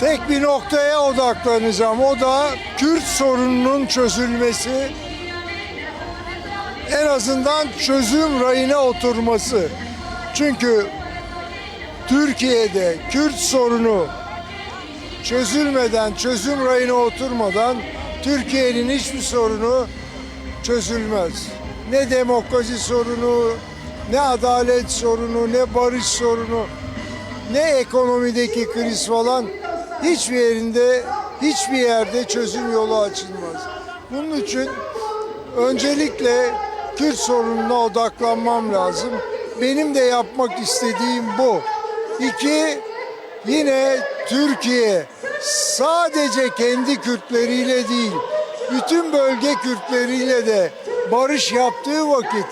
tek bir noktaya odaklanacağım. O da Kürt sorununun çözülmesi. En azından çözüm rayına oturması. Çünkü Türkiye'de Kürt sorunu çözülmeden, çözüm rayına oturmadan Türkiye'nin hiçbir sorunu çözülmez. Ne demokrasi sorunu, ne adalet sorunu, ne barış sorunu, ne ekonomideki kriz falan hiçbir yerinde, hiçbir yerde çözüm yolu açılmaz. Bunun için öncelikle Kürt sorununa odaklanmam lazım. Benim de yapmak istediğim bu. İki, yine Türkiye sadece kendi Kürtleriyle değil, bütün bölge Kürtleriyle de barış yaptığı vakit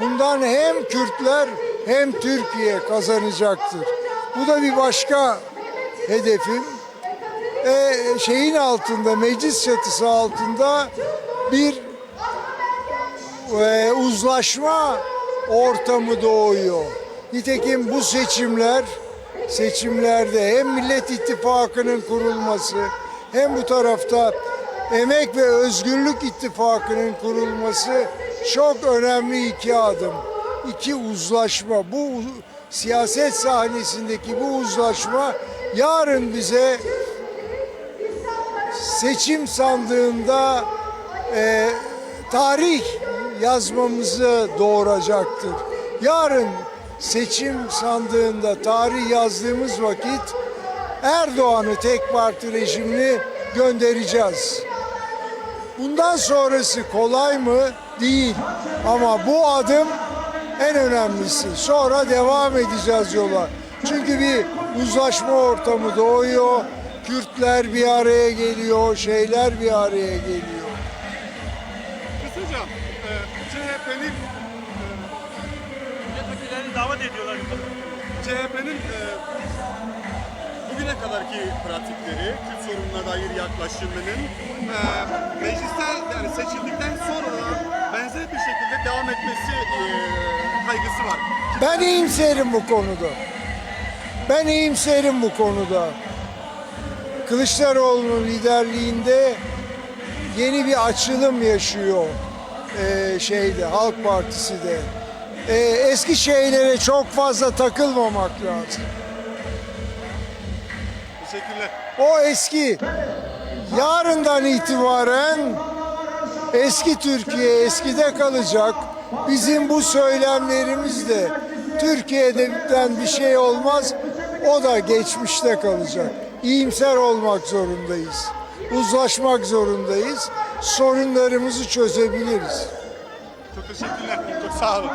bundan hem Kürtler hem Türkiye kazanacaktır. Bu da bir başka hedefim. E, şeyin altında, meclis çatısı altında bir e, uzlaşma ortamı doğuyor. Nitekim bu seçimler seçimlerde hem Millet İttifakı'nın kurulması hem bu tarafta Emek ve Özgürlük İttifakı'nın kurulması çok önemli iki adım. iki uzlaşma. Bu siyaset sahnesindeki bu uzlaşma yarın bize seçim sandığında e, tarih yazmamızı doğuracaktır. Yarın seçim sandığında tarih yazdığımız vakit Erdoğan'ı tek parti rejimini göndereceğiz. Bundan sonrası kolay mı? Değil. Ama bu adım en önemlisi. Sonra devam edeceğiz yola. Çünkü bir uzlaşma ortamı doğuyor. Kürtler bir araya geliyor, şeyler bir araya geliyor. Kısaca e, CHP'nin Milletvekillerini davet ediyorlar. CHP'nin e, bugüne kadarki pratikleri, Kürt sorununa dair yaklaşımının e, mecliste yani seçildikten sonra da benzer bir şekilde devam etmesi e, kaygısı var. Ben iyimserim bu konuda. Ben iyimserim bu konuda. Kılıçdaroğlu'nun liderliğinde yeni bir açılım yaşıyor eee, şeyde Halk Partisi de. Eee, eski şeylere çok fazla takılmamak lazım. Teşekkürler. O eski yarından itibaren eski Türkiye eskide kalacak. Bizim bu söylemlerimiz de Türkiye'den bir şey olmaz. O da geçmişte kalacak. İyimser olmak zorundayız. Uzlaşmak zorundayız. Sorunlarımızı çözebiliriz. Çok teşekkürler. Çok sağ olun.